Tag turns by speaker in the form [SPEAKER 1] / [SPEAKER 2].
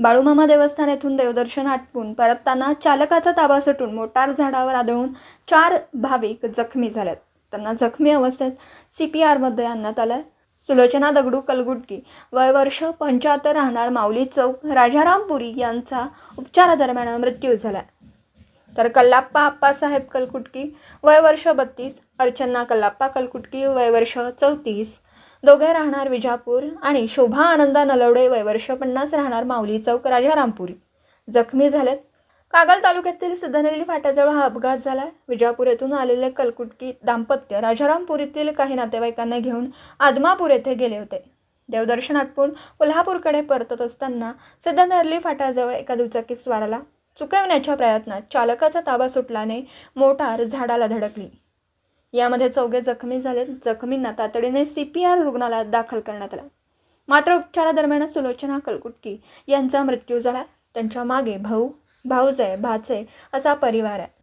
[SPEAKER 1] बाळूमामा देवस्थान येथून देवदर्शन आटपून परतताना चालकाचा ताबा सुटून मोटार झाडावर आदळून चार भाविक जखमी झालेत. त्यांना जखमी अवस्थेत सी पी आरमध्ये आणण्यात आलं आहे सुलोचना दगडू कलगुटकी वय वर्ष पंच्याहत्तर राहणार माऊली चौक राजारामपुरी यांचा उपचारादरम्यान मृत्यू झाला तर कल्लाप्पा आप्पासाहेब कलकुटकी वय वर्ष बत्तीस अर्चना कल्लाप्पा कलकुटकी वय वर्ष चौतीस. दोघे राहणार विजापूर आणि शोभा आनंदा नलवडे वय वर्ष पन्नास राहणार माऊली चौक राजारामपुरी. जखमी झालेत. कागल तालुक्यातील सिद्धनेली फाट्याजवळ हा अपघात झाला विजापूर येथून आलेले कलकुटकी दाम्पत्य राजारामपुरीतील काही नातेवाईकांना घेऊन आदमापूर येथे गेले होते. देवदर्शन आटपून कोल्हापूरकडे परतत असताना सिद्धनेरली फाट्याजवळ एका दुचाकी स्वाराला चुकवण्याच्या प्रयत्नात चालकाचा ताबा सुटल्याने मोटार झाडाला धडकली. यामध्ये चौघे जखमी झाले जखमींना तातडीने सी पी आर रुग्णालयात दाखल करण्यात आला. मात्र उपचारादरम्यान सुलोचना कलकुटकी यांचा मृत्यू झाला. त्यांच्या मागे भाऊ भाऊजय भाचे असा परिवार आहे.